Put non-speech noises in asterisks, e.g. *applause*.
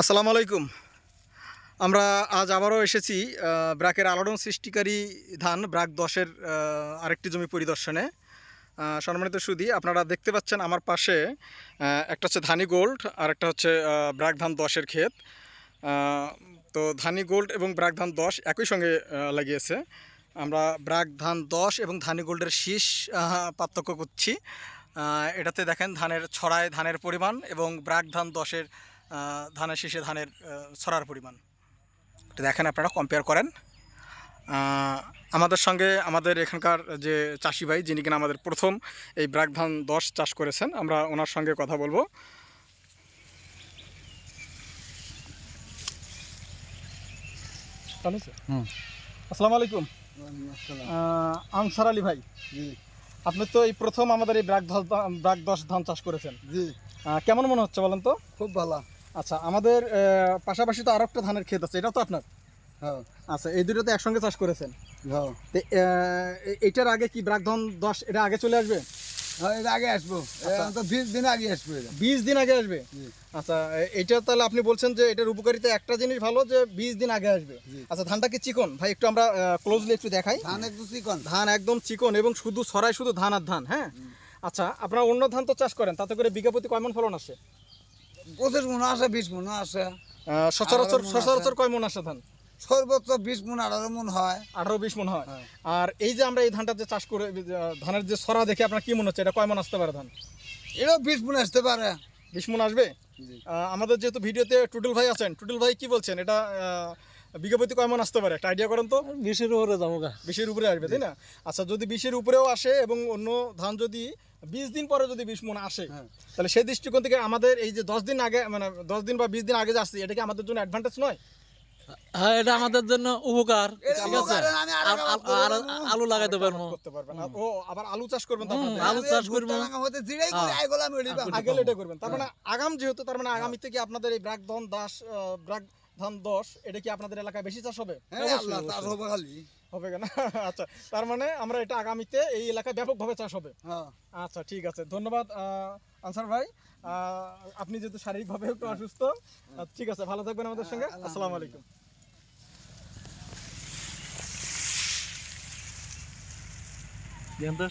আসসালামু আলাইকুম। আমরা আজ আবারও এসেছি ব্রাকের আলোড়ন সৃষ্টিকারী ধান, ব্রাক দশের আরেকটি জমি পরিদর্শনে। সম্মানিত সুদী আপনারা দেখতে পাচ্ছেন আমার পাশে একটা হচ্ছে ধানি গোল্ড আর একটা হচ্ছে ব্রাক ধান দশের ক্ষেত। তো ধানি গোল্ড এবং ব্রাক ধান দশ একই সঙ্গে লাগিয়েছে। আমরা ব্রাক ধান দশ এবং ধানি গোল্ডের শীষ পার্থক্য করছি এটাতে দেখেন ধানের ছড়ায় ধানের পরিমাণ এবং ব্রাক ধান দশের ধানের শীষে ধানের ছড়ার পরিমাণ। দেখেন আপনারা কম্পেয়ার করেন। আমাদের সঙ্গে আমাদের এখানকার যে চাষি ভাই যিনি কিনা আমাদের প্রথম এই ব্রাক ধান দশ চাষ করেছেন আমরা ওনার সঙ্গে কথা বলব। আসসালামু আলাইকুম। আনসার আলী ভাই। জি। আপনি তো এই প্রথম আমাদের এই ব্রাক দশ ব্রাক দশ ধান চাষ করেছেন। জি। কেমন মনে হচ্ছে বলেন তো? খুব ভালো। আচ্ছা আমাদের পাশাপাশি তো আরও একটা ধানের ক্ষেত আছে এটা তো আপনার? হ্যাঁ। আচ্ছা এই দুটো তো একসঙ্গে চাষ করেছেন? হ্যাঁ। তো, এটার আগে কি ব্রাকধন দশ এটা আগে চলে আসবে? হ্যাঁ এর আগে আসব। আচ্ছা। বিশ দিন আগে আসব বিশ দিন আগে আসবে? আচ্ছা এ- এইটা তাহলে আপনি বলছেন যে এটার উপকারিতা একটা জিনিস ভালো যে বিশ দিন আগে আসবে। আচ্ছা ধানটা কি চিকন? ভাই একটু আমরা ক্লোজলি একটু দেখাই। ধান চিকন। ধান একদম চিকন এবং শুধু ছড়াই শুধু ধান আর ধান হ্যাঁ? আচ্ছা আপনারা অন্য ধান তো চাষ করেন তাতে করে বিঘা প্রতি কয় মন ফলন আসে? পঁচিশ মন আসে বিশ মন আসে সচরাচর। সচরাচর কয় মন আসে ধান? সর্বোচ্চ বিশ মন আঠারো মন হয়। আঠারো বিশ মন হয়। আর এই যে আমরা এই ধানটা যে চাষ করে ধানের যে ছড়া দেখে আপনার কি মনে হচ্ছে? এটা কয় মন আসতে পারে ধান? এটাও বিশ মন আসতে পারে। বিশ মন আসবে? আমাদের যেহেতু ভিডিওতে টুটুল ভাই আছেন টুটুল ভাই কি বলছেন? এটা বিঘাপতি কয় মন আসতে পারে? একটা আইডিয়া করেন তো। বিশের উপরে যাব বিশের উপরে আসবে তাই না? আচ্ছা যদি বিশের উপরেও আসে এবং অন্য ধান যদি বিশ দিন পরে যদি বিশ মন আসে হ্যাঁ। তাহলে সেই দৃষ্টিকোণ থেকে আমাদের এই যে দশ দিন আগে মানে দশ দিন বা বিশ দিন আগে যে আসছে এটা কি আমাদের জন্য অ্যাডভান্টেজ নয়? হ্যাঁ এটা আমাদের জন্য উপকার ঠিক আছে? আল- লাগাইতে পারব। করতে পারবেন। ও আবার আলু চাষ করবেন তো আলু চাষ ভুট্টা করব। লাগাম হতে জিরাই করে হ্যাঁ। এটা করবেন। তার মানে আগাম যেহেতু তার মানে আগামী থেকে আপনাদের এই ব্রাক ধান দাস ব্রাক ধান দশ এটা কি আপনাদের এলাকায় বেশি চাষ হবে? হ্যাঁ হবে কেন? *laughs* আচ্ছা তার মানে আমরা এটা আগামীতে এই এলাকায় ব্যাপকভাবে চাষ হবে। হ্যাঁ। আচ্ছা ঠিক আছে। ধন্যবাদ আনসার ভাই। আহ, আপনি যেহেতু শারীরিকভাবে একটু অসুস্থ ঠিক আছে ভালো থাকবেন আমাদের সঙ্গে। আসসালামু আলাইকুম।